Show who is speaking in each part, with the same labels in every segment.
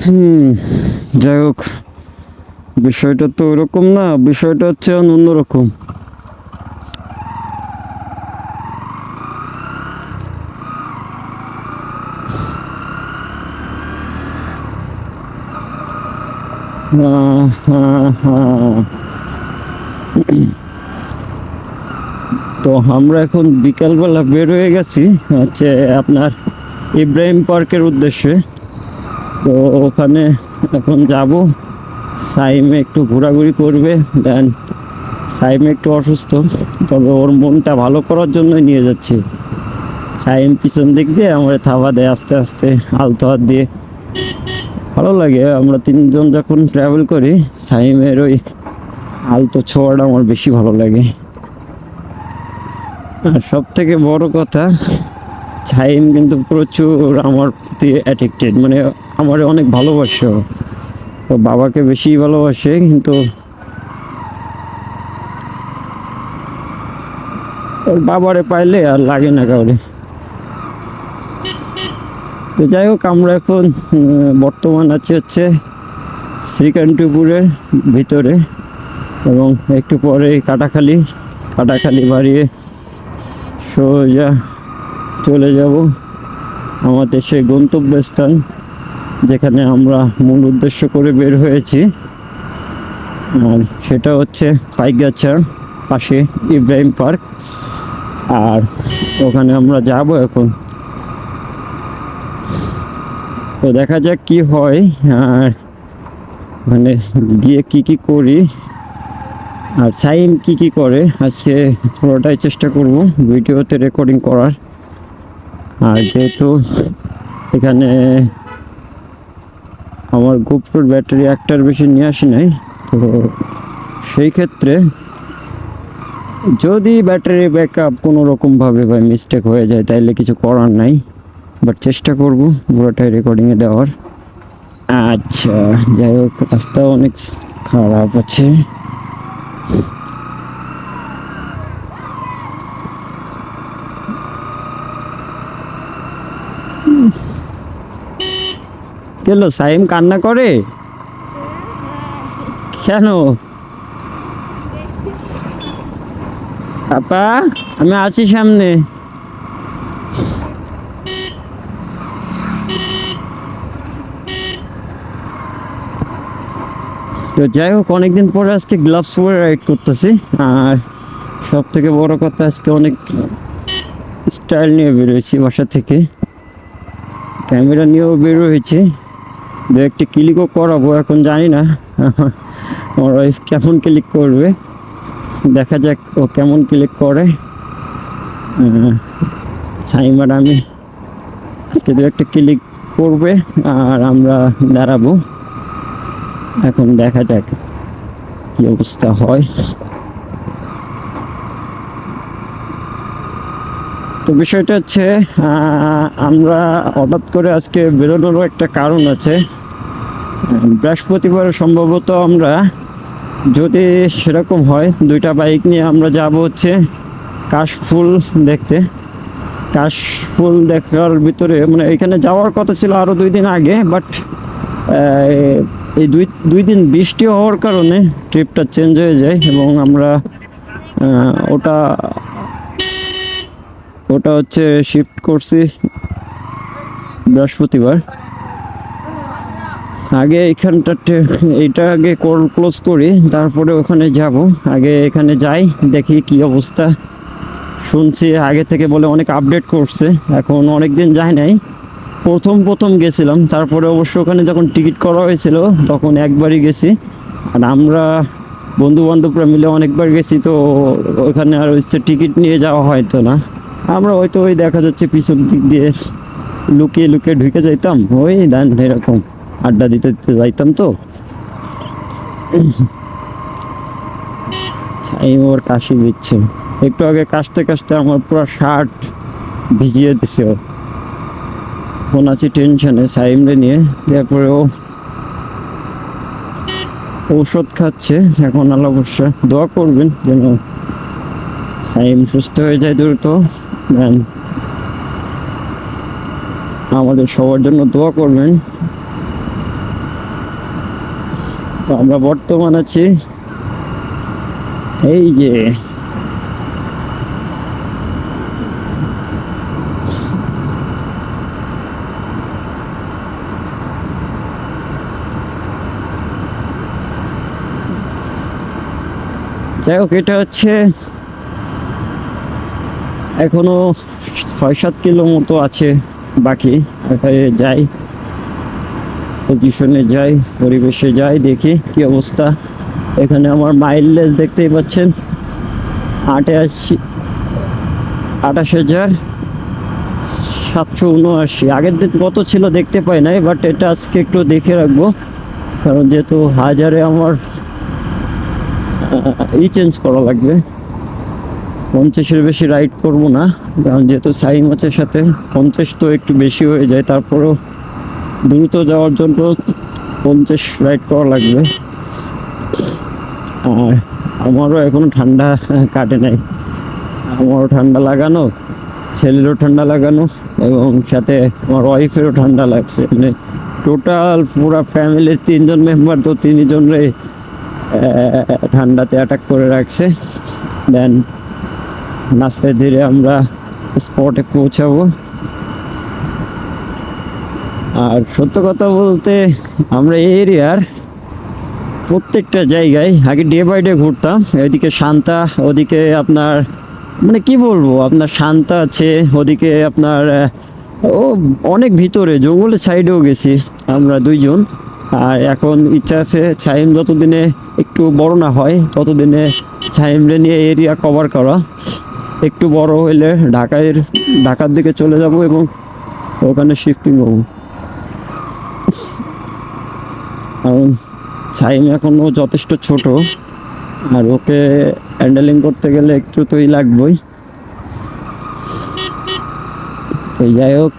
Speaker 1: হুম যাই হোক বিষয়টা তো ওরকম না বিষয়টা হচ্ছে অন্যরকম আহ, হ্যাঁ, হ্যাঁ। তো আমরা এখন বিকালবেলা বের হয়ে গেছি, হচ্ছে আপনার ইব্রাহিম পার্কের উদ্দেশ্যে। তো ওখানে এখন যাব, সাইমে একটু ঘোরাঘুরি করবে, দেন সাইমে একটু অসুস্থ, তবে ওর মনটা ভালো করার জন্য নিয়ে যাচ্ছি। সাইম পিছন দিক দিয়ে আমার থাবা দেয় আস্তে আস্তে আলতো হাত দিয়ে। ভালো লাগে, আমরা তিনজন যখন ট্রাভেল করি, সাইমের ওই আলতো ছোঁয়াটা আমার বেশি ভালো লাগে। আর সব থেকে বড় কথা সাইম কিন্তু প্রচুর আমার প্রতি অ্যাডিক্টেড মানে আমার অনেক ভালোবাসে। ও বাবাকে বেশি ভালোবাসে, কিন্তু ওর বাবারে পাইলে আর লাগে না কাউরে তো যাই হোক, আমরা এখন বর্তমান আছি হচ্ছে শ্রীকান্তপুরের ভিতরে, এবং একটু পরে কাটাখালি কাটাখালি বাড়িয়ে সোজা চলে যাব আমাদের সেই গন্তব্যস্থান, যেখানে আমরা মূল উদ্দেশ্য করে বের হয়েছি। আর সেটা হচ্ছে পাইগাছা পাশে ইব্রাহিম পার্ক। আর ওখানে আমরা যাব এখন। তো দেখা যাক কি হয়, আর মানে গিয়ে কি কি করি। আর সাইম কি কি করে? আজকে পুরোটাই চেষ্টা করব ভিডিওতে রেকর্ডিং করার। আর যেহেতু এখানে আমার গোপ্রোর ব্যাটারি একটার বেশি নিয়ে আসি নাই, তো সেই ক্ষেত্রে যদি ব্যাটারি ব্যাকআপ কোনো রকমভাবে বা মিস্টেক হয়ে যায়, তাইলে কিছু করার নাই। বাট চেষ্টা করব পুরোটাই রেকর্ডিংয়ে দেওয়ার। আচ্ছা যাই হোক রাস্তা অনেক খারাপ আছে। কেন সাইম কান্না করে? কেন? আপা আমি আছি সামনে। তো যাই হোক, অনেকদিন পরে আজকে গ্লাভস পরে রাইড করতেছি। আর সব থেকে বড় কথা, আজকে অনেক স্টাইল নিয়ে বেরোয়েছি বাসা থেকে। ক্যামেরা নিয়েও বের হয়েছি। দু একটি ক্লিকও করাবো, এখন জানি না। আমার ওয়াইফ কেমন ক্লিক করবে। দেখা যাক ও কেমন ক্লিক করে। সাইমার আমি আজকে দু একটা ক্লিক করবে, আর আমরা দাঁড়াবো। এখন দেখা যাক কি অবস্থা হয়। তো বিষয়টা হচ্ছে আমরা হঠাৎ করে আজকে বেরোনোরও একটা কারণ আছে। বৃহস্পতিবার সম্ভবত আমরা যদি সেরকম হয়, দুইটা বাইক নিয়ে আমরা যাব হচ্ছে কাশফুল দেখতে। কাশফুল দেখার ভিতরে মানে এখানে যাওয়ার কথা ছিল আরও দুই দিন আগে বাট এই দুই দুই দিন বৃষ্টি হওয়ার কারণে ট্রিপটা চেঞ্জ হয়ে যায় এবং আমরা ওটা ওটা হচ্ছে শিফট করছি বৃহস্পতিবার। আগে এখানটা এইটা আগে কল ক্লোজ করি, তারপরে ওখানে যাব। আগে এখানে যাই, দেখি কি অবস্থা। শুনছি আগে থেকে বলে অনেক আপডেট করছে, এখন অনেক দিন যায় নাই। প্রথম প্রথম গেছিলাম, তারপরে অবশ্য ওখানে যখন টিকিট করা হয়েছিল, তখন একবারই গেছি। আর আমরা বন্ধু বান্ধবরা মিলে অনেকবার গেছি, তো ওখানে আর হচ্ছে টিকিট নিয়ে যাওয়া হয়তো না। আমরা হয়তো ওই দেখা যাচ্ছে পিছন দিক দিয়ে লুকিয়ে লুকিয়ে ঢুকে যাইতাম, ওই দেন এরকম আড্ডা দিতে দিতে যাইতাম তো। ওর কাশি দিচ্ছে। একটু আগে কাশতে কাশতে আমার পুরো শার্ট ভিজিয়ে দিছে ও। ফোন আছি টেনশনে সাইমরে নিয়ে, তারপরে ও ঔষধ খাচ্ছে, এখন আল্লাহ অবশ্য দোয়া করবেন যেন সাইম সুস্থ হয়ে যায় দ্রুত। আমাদের সবার জন্য দোয়া করবেন। আমরা বর্তমান আছি। এই যে যাই হোক, এটা হচ্ছে এখনও ছয় সাত কিলো মতো আছে বাকি। এখানে যাই পজিশনে যাই, পরিবেশে যাই, দেখি কি অবস্থা। এখানে আমার মাইলেজ দেখতেই পাচ্ছেন, আটাশি আঠাশ হাজার সাতশো উনআশি। আগের দিন কত ছিল দেখতে পাই নাই বাট এটা আজকে একটু দেখে রাখব, কারণ যেহেতু হাজারে আমার ই চেঞ্জ করা লাগবে। পঞ্চাশের বেশি রাইড করব না, কারণ যেহেতু সাই মাছের সাথে, পঞ্চাশ তো একটু বেশি হয়ে যায়, তারপরেও দ্রুত যাওয়ার জন্য পঞ্চাশ রাইড করা লাগবে। আর আমারও এখনও ঠান্ডা কাটে নাই। আমারও ঠান্ডা লাগানো, ছেলেরও ঠান্ডা লাগানো, এবং সাথে আমার ওয়াইফেরও ঠান্ডা লাগছে। মানে টোটাল পুরা ফ্যামিলির তিনজন মেম্বার তো তিনজনরে ঠান্ডাতে অ্যাটাক করে রাখছে। দেন নাচতে ধীরে আমরা স্পটে পৌঁছাবো। আর সত্য কথা বলতে আমরা এই এরিয়ার প্রত্যেকটা জায়গায় আগে ডে বাই ডে ঘুরতাম। এদিকে শান্তা, ওদিকে আপনার মানে কি বলব, আপনার শান্তা আছে, ওদিকে আপনার ও অনেক ভিতরে, জঙ্গলের সাইডেও গেছি আমরা দুইজন। আর এখন ইচ্ছা আছে ছাইম যতদিনে একটু বড় না হয়, ততদিনে ছাইমরে নিয়ে এরিয়া কভার করা। একটু বড় হইলে ঢাকায় ঢাকার দিকে চলে যাব এবং ওখানে শিফটিং হব কারণ ছাইম এখনও যথেষ্ট ছোট, আর ওকে হ্যান্ডেলিং করতে গেলে একটু তোই লাগবেই। তো যাই হোক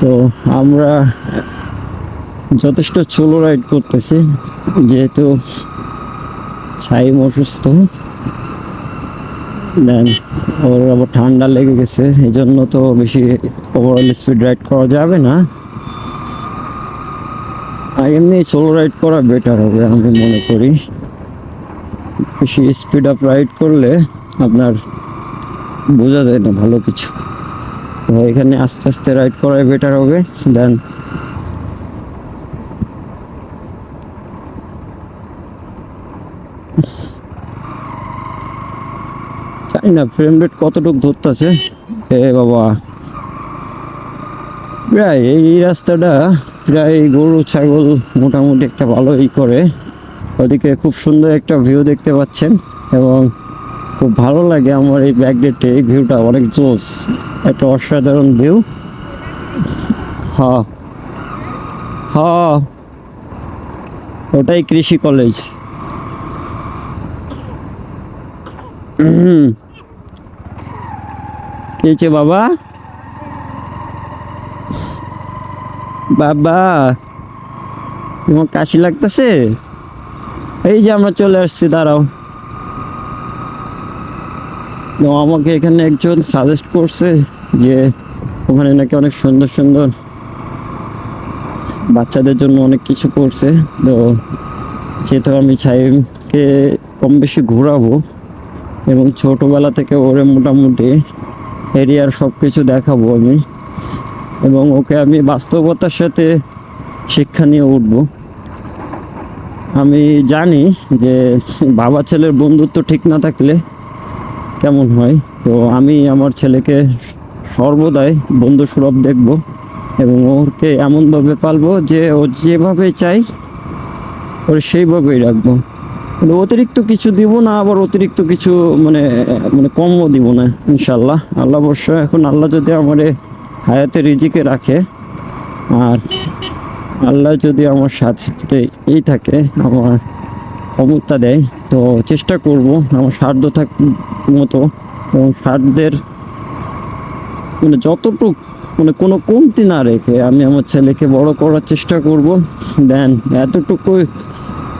Speaker 1: তো আমরা যথেষ্ট চলো রাইড করতেছি, যেহেতু ছাইম অসুস্থ। দেন ওর আবার ঠান্ডা লেগে গেছে এই জন্য তো বেশি ওভারঅল স্পিড রাইড করা যাবে না। এমনি সোলো রাইড করা বেটার হবে আমি মনে করি। বেশি স্পিড আপ রাইড করলে আপনার বোঝা যায় না ভালো কিছু। এখানে আস্তে আস্তে রাইড করাই বেটার হবে দেন জানি না ফ্রেম রেট কতটুকু ধরতেছে? এ বাবা। প্রায় এই রাস্তাটা প্রায় গরু, ছাগল মোটামুটি একটা ভালোই করে। ওদিকে খুব সুন্দর একটা ভিউ দেখতে পাচ্ছেন এবং খুব ভালো লাগে আমার এই ব্যাকগেটে এই ভিউটা অনেক জোস, একটা অসাধারণ ভিউ হ্যাঁ হ্যাঁ ওটাই কৃষি কলেজ কি বাবা? বাবা, তোমার কাশি লাগতেছে? এই যে আমরা চলে আসছি, দাঁড়াও। আমাকে এখানে একজন সাজেস্ট করছে যে, ওখানে নাকি অনেক সুন্দর সুন্দর বাচ্চাদের জন্য অনেক কিছু করছে। তো যেহেতু আমি ছাইমকে কম বেশি ঘোরাবো, এবং ছোটোবেলা থেকে ওরে মোটামুটি এরিয়ার সব কিছু দেখাবো আমি এবং ওকে আমি বাস্তবতার সাথে শিক্ষা নিয়ে উঠবো। আমি জানি যে বাবা ছেলের বন্ধুত্ব ঠিক না থাকলে কেমন হয়? তো আমি আমার ছেলেকে সর্বদাই বন্ধু সুলভ দেখব এবং ওকে এমনভাবে পালবো যে ও যেভাবে চাই ওর সেইভাবেই রাখব। মানে অতিরিক্ত কিছু দিব না, আবার অতিরিক্ত কিছু মানে মানে কমও দিব না, ইনশাল্লাহ। আল্লাহ বর্ষ এখন আল্লাহ যদি আমার হায়াতে রিজিকে রাখে। আর আল্লাহ যদি আমার সাথে এই থাকে, আমার ক্ষমতা দেয়, তো চেষ্টা করব আমার সাধ্য থাক মতো। এবং সাধ্যের মানে যতটুক মানে কোনো কমতি না রেখে আমি আমার ছেলেকে বড় করার চেষ্টা করব। দেন এতটুকুই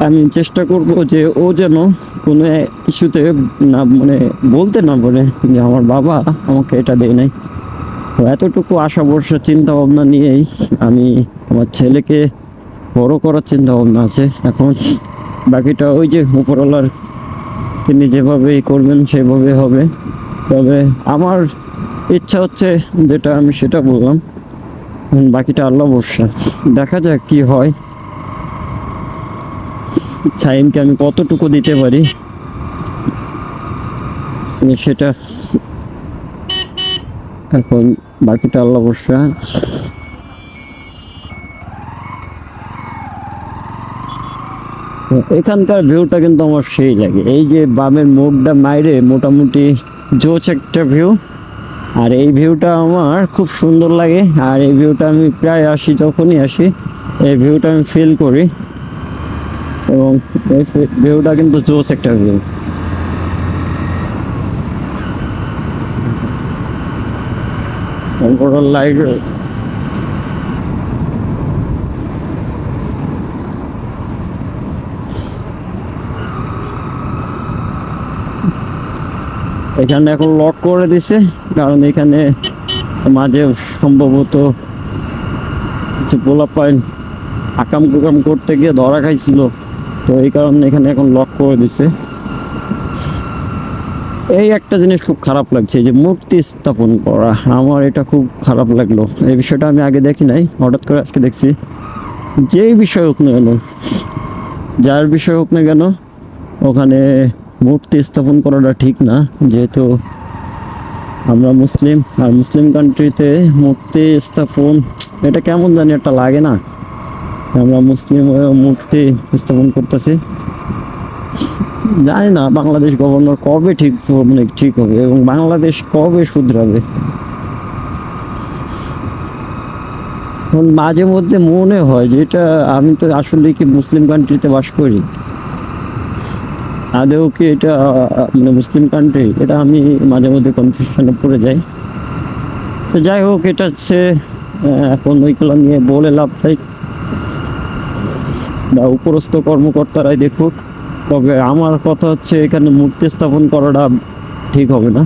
Speaker 1: আমি চেষ্টা করব যে ও যেন কোনো কিছুতে না মানে বলতে না পারে যে আমার বাবা আমাকে এটা দেয় নাই। এতটুকু আশা ভরসা চিন্তা ভাবনা নিয়েই আমি আমার ছেলেকে বড় করার চিন্তা ভাবনা আছে। এখন বাকিটা ওই যে উপরওয়ালার তিনি যেভাবে করবেন, সেভাবে হবে। তবে আমার ইচ্ছা হচ্ছে যেটা আমি সেটা বললাম বাকিটা আল্লাহ ভরসা। দেখা যাক কি হয়। সাইমকে আমি কতটুকু দিতে পারি সেটা এখন বাকিটা আল্লাহ তো এখানকার ভিউটা কিন্তু আমার সেই লাগে। এই যে বামের মোড়টা মাইরে মোটামুটি জোচ একটা ভিউ আর এই ভিউটা আমার খুব সুন্দর লাগে। আর এই ভিউটা আমি প্রায় আসি, যখনই আসি, এই ভিউটা আমি ফিল করি। এবং এই ভিউটা কিন্তু জোস একটা ভিউ ওভারঅল লাইট এখানে এখন লক করে দিছে, কারণ এখানে মাঝে সম্ভবত কিছু পোলা পয়েন্ট আকাম কুকাম করতে গিয়ে ধরা খাইছিল। তো এই কারণে এখানে এখন লক করে দিছে। এই একটা জিনিস খুব খারাপ লাগছে যে মূর্তি স্থাপন করা। আমার এটা খুব খারাপ লাগল। এই বিষয়টা আমি আগে দেখি নাই, হঠাৎ করে আজকে দেখছি। যেই বিষয় হোক না কেন, যার বিষয় হোক না কেন, ওখানে মূর্তি স্থাপন করাটা ঠিক না। যেহেতু আমরা মুসলিম, আর মুসলিম কান্ট্রিতে মূর্তি স্থাপন, এটা কেমন জানি একটা লাগে না। আমরা মুসলিম মূর্তি স্থাপন করতেছি। জানি না, বাংলাদেশ গভর্নর কবে ঠিক মানে ঠিক হবে এবং বাংলাদেশ কবে শুধরাবে? এখন মাঝে মধ্যে মনে হয় যে এটা, আমি তো আসলে কি মুসলিম কান্ট্রিতে বাস করি? আদেও কি এটা মানে মুসলিম কান্ট্রি এটা আমি মাঝে মধ্যে কনফিউশনে পড়ে যাই। তো যাই হোক, এটা হচ্ছে এখন ওইগুলো নিয়ে বলে লাভ তাই বা উপরস্থ কর্মকর্তারাই দেখুক। তবে আমার কথা হচ্ছে এখানে মূর্তি স্থাপন করাটা ঠিক হবে না।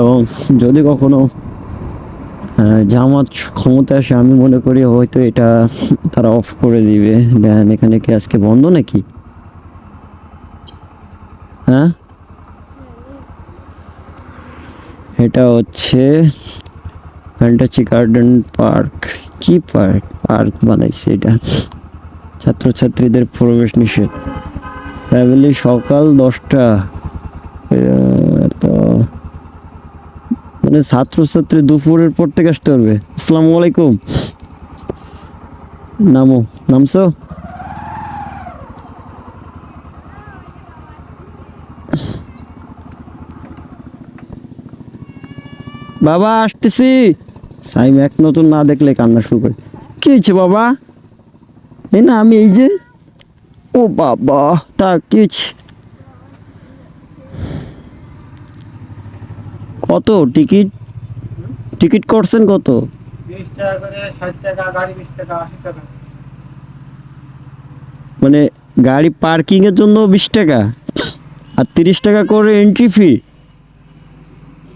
Speaker 1: এবং যদি কখনো জামাত ক্ষমতা আসে, আমি মনে করি হয়তো এটা তারা অফ করে দিবে। দেন এখানে কি আজকে বন্ধ নাকি? হ্যাঁ? এটা হচ্ছে ফ্যান্টাসি গার্ডেন পার্ক কি পার্ক পার্ক বানাইছে এটা। ছাত্রছাত্রীদের প্রবেশ নিষেধ। ফ্যামিলি সকাল দশটা। তো মানে ছাত্রছাত্রী দুপুরের পর থেকে আসতে পারবে আসসালামু আলাইকুম। নামো, নামছো? বাবা, আসতেছি। সাইম এক নতুন না দেখলে কান্না শুরু করে। কি হয়েছে বাবা? এই না, আমি এই যে ও বাবা তা কি কত টিকিট? টিকিট করছেন কত? মানে গাড়ি পার্কিং এর জন্য বিশ টাকা আর তিরিশ টাকা করে এন্ট্রি ফি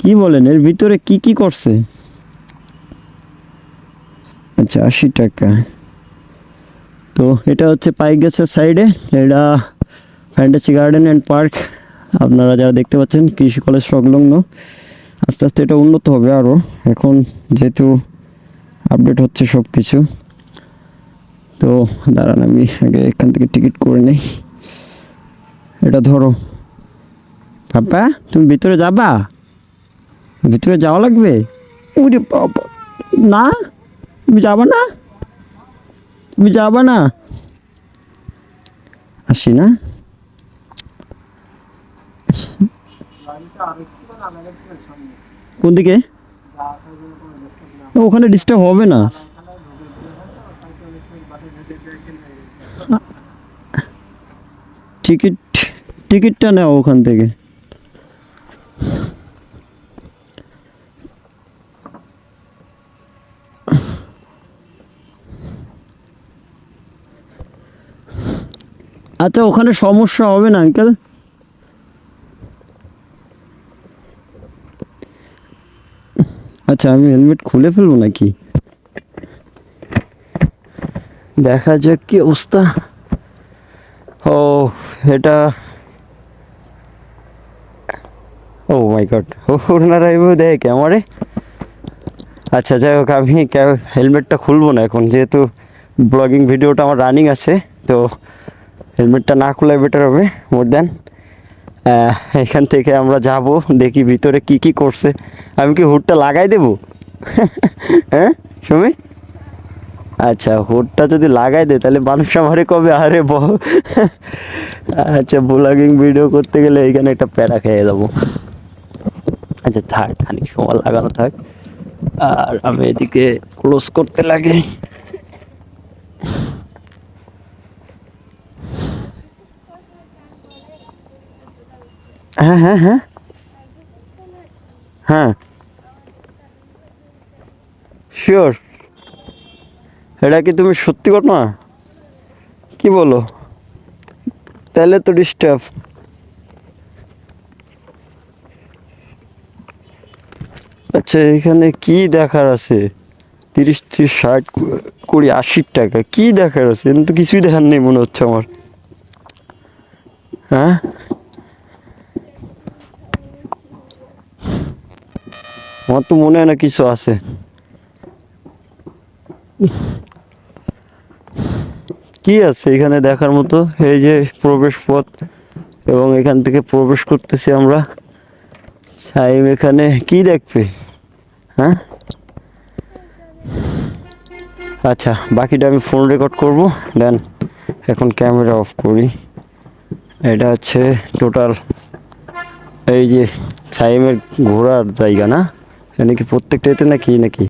Speaker 1: কি বলেন এর ভিতরে কি কি করছে? আচ্ছা আশি টাকা। তো এটা হচ্ছে পাইক গাছের সাইডে। এটা ফ্যান্টাসি গার্ডেন অ্যান্ড পার্ক আপনারা যারা দেখতে পাচ্ছেন কৃষি কলেজ সংলগ্ন। আস্তে আস্তে এটা উন্নত হবে আরও এখন যেহেতু আপডেট হচ্ছে সব কিছু তো দাঁড়ান আমি আগে এখান থেকে টিকিট করে নেই। এটা ধরো। পাপা তুমি ভিতরে যাবা? ভিতরে যাওয়া লাগবে? না? তুমি যাবা না? তুমি যাবা না? আসি না? কোন দিকে ওখানে ডিস্টার্ব হবে না। টিকিট, টিকিটটা নেও ওখান থেকে। আচ্ছা ওখানে সমস্যা হবে না, আঙ্কেল? আচ্ছা আমি হেলমেট খুলে ফেলব নাকি? দেখা যাক কি অবস্থা। ও, এটা ও মাই গড ওনারা এভাবে দেয় ক্যামেরে আচ্ছা যাই হোক, আমি হেলমেটটা খুলবো না এখন, যেহেতু ব্লগিং ভিডিওটা আমার রানিং আছে, তো হেলমেটটা না খোলাই বেটার হবে মোর দেন এখান থেকে আমরা যাব, দেখি ভিতরে কি কি করছে। আমি কি হুডটা লাগাই দেবো? হ্যাঁ সুমি? আচ্ছা হুডটা যদি লাগাই দে তাহলে মানুষ আমারে কবে? আরে ব আচ্ছা ব্লগিং ভিডিও করতে গেলে এইখানে একটা প্যারা খেয়ে যাব। আচ্ছা থাক, খানিক সময় লাগানো থাক। আর আমি এদিকে ক্লোজ করতে লাগে। হ্যাঁ হ্যাঁ হ্যাঁ। হ্যাঁ। শিওর এটা কি তুমি সত্যি ঘটনা? কি বলো? তাহলে তো ডিস্টার্ব আচ্ছা এখানে কি দেখার আছে? তিরিশ, ত্রিশ, ষাট কুড়ি আশি টাকা। কি দেখার আছে? তো কিছুই দেখার নেই মনে হচ্ছে আমার। হ্যাঁ? আমার তো মনে হয় না কিছু আছে। কি আছে এখানে দেখার মতো? এই যে প্রবেশ পথ এবং এখান থেকে প্রবেশ করতেছি আমরা। সাইম এখানে কি দেখবে? হ্যাঁ? আচ্ছা বাকিটা আমি ফোন রেকর্ড করব দেন এখন ক্যামেরা অফ করি। এটা হচ্ছে টোটাল এই যে সাইমের ঘোরার জায়গা না? এখানে কি প্রত্যেকটাতে নাকি নাকি?